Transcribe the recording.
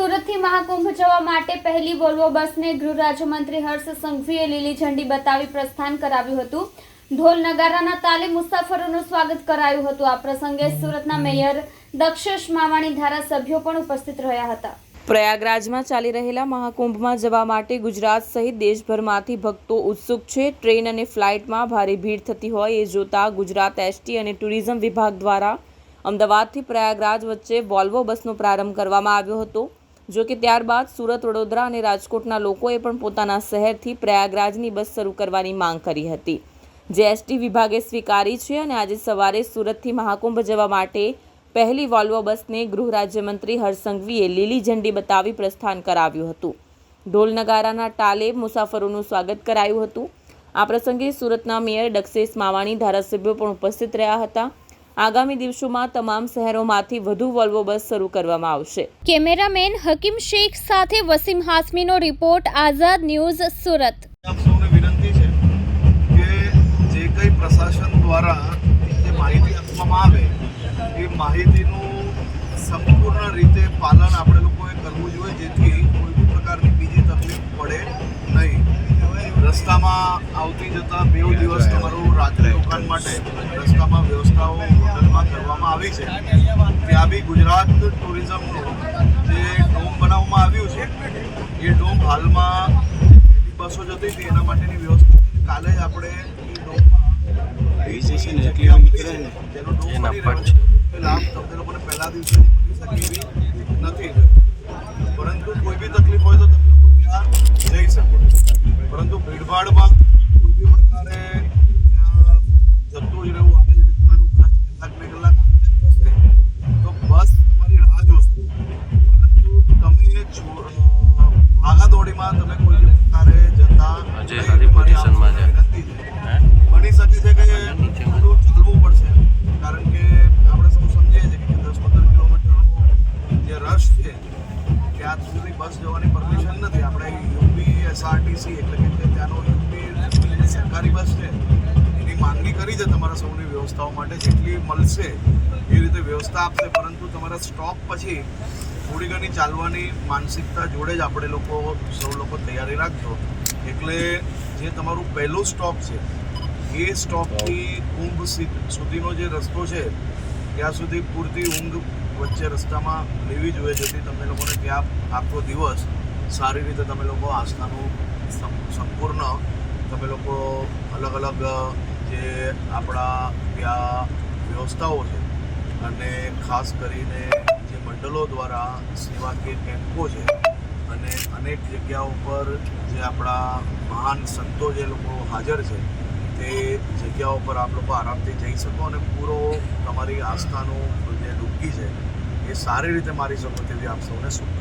સુરતથી મહાકુંભ જવા માટે પહેલી વોલ્વો બસને ગૃહ રાજ્યમંત્રી હર્ષ સંઘવીએ લીલી ઝંડી બતાવી પ્રસ્થાન કરાવ્યું હતું. ઢોલ નગારાના તાલે મુસાફરોનું સ્વાગત કરાયું હતું. આ પ્રસંગે સુરતના મેયર દક્ષેશ માવાણી ધારાસભ્યો પણ ઉપસ્થિત રહ્યા હતા. પ્રયાગરાજમાં ચાલી રહેલા મહાકુંભમાં જવા માટે ગુજરાત સહિત દેશભરમાંથી ભક્તો ઉત્સુક છે. ટ્રેન અને ફ્લાઇટમાં ભારે ભીડ થતી હોય એ જોતા ગુજરાત એસટી અને ટુરિઝમ વિભાગ દ્વારા અમદાવાદથી પ્રયાગરાજ વચ્ચે વોલ્વો બસનો પ્રારંભ કરવામાં આવ્યો હતો. જો કે ત્યારબાદ સુરત, વડોદરા અને રાજકોટના લોકોએ પણ પોતાના શહેરથી પ્રયાગરાજની બસ શરૂ કરવાની માંગ કરી હતી. જે એસટી વિભાગે સ્વીકારી છે અને આજે સવારે સુરતથી મહાકુંભ જવા માટે પહેલી વોલ્વો બસને ગૃહ રાજ્યમંત્રી હરસંઘવીએ લીલી ઝંડી બતાવી પ્રસ્થાન કરાવ્યું હતું. ઢોલ નગારાના ટાલે મુસાફરોનું સ્વાગત કરાયું હતું. આ પ્રસંગે સુરતના મેયર દક્ષેશ માવાણી ધારાસભ્યો પણ ઉપસ્થિત રહ્યા હતા. આગામી દિવસોમાં તમામ શહેરોમાંથી વધુ વોલ્વો બસ શરૂ કરવામાં આવશે. કેમેરામેન હકીમ શેખ સાથે વસીમ હાસમીનો રિપોર્ટ આઝાદ ન્યૂઝ સુરત. આપ સૌને વિનંતી છે કે જે કંઈ પ્રશાસન દ્વારા જે માહિતી આપવામાં આવે એ માહિતીનું સંપૂર્ણ રીતે પાલન આપણે લોકોએ કરવું જોઈએ જેથી રસ્તામાં આવતી જતા બે દિવસ તમારું રાત્રે રોકાણ માટે રસ્તામાં વ્યવસ્થાઓ હોટલમાં કરવામાં આવી છે. ત્યાં બી ગુજરાત ટુરિઝમનું જે ડોમ બનાવવામાં આવ્યું છે એ ડોમ હાલમાં બસો જતી હતી એના માટેની વ્યવસ્થા કાલે જ આપણે એ ડોમમાં. જેનો ડોમ બની રહ્યો છે. લાભ તમને લોકોને પહેલા દિવસે મળી શકે એવી ભાગાદોડીમાં તમે કોઈ પ્રકારે જતા આજે સારી પોઝિશનમાં છે. બની શકે છે કે થોડું ચાલવું પડશે? કારણ કે આપણે સૌ સમજીએ છીએ કે દસ પંદર કિલોમીટરનો જે રશ છે ત્યાં સુધી બસ જવાની પરમિશન નથી. આપણે યુપી એસઆરટીસી એટલે કે ત્યાંનો કરી છે તમારા સૌની વ્યવસ્થાઓ માટે, જેટલી મળશે એ રીતે વ્યવસ્થા આપશે, પરંતુ તમારા સ્ટોપ પછી થોડી ઘણી ચાલવાની માનસિકતા જોડે જ આપણે લોકો, સૌ લોકો તૈયારી રાખજો. એટલે જે તમારું પહેલું સ્ટોપ છે, એ સ્ટોપથી ઊંઘ સુધીનો જે રસ્તો છે, ત્યાં સુધી પૂરતી ઊંઘ વચ્ચે રસ્તામાં લેવી જોઈએ, જેથી તમને લોકોને ત્યાં આખો દિવસ સારી રીતે તમે લોકો આસ્થાનું સંપૂર્ણ તમે લોકો અલગ અલગ જે આપણા ત્યાં વ્યવસ્થાઓ છે અને ખાસ કરીને જે મંડળો દ્વારા સેવાકીય કેમ્પો છે અને અનેક જગ્યાઓ પર જે આપણા મહાન સંતો જે લોકો હાજર છે, તે જગ્યાઓ પર આપ લોકો આરામથી જઈ શકો અને પૂરો તમારી આસ્થાનું જે ડૂબકી છે, એ સારી રીતે મારી શકો તેવી આપ સૌને શુભકામના.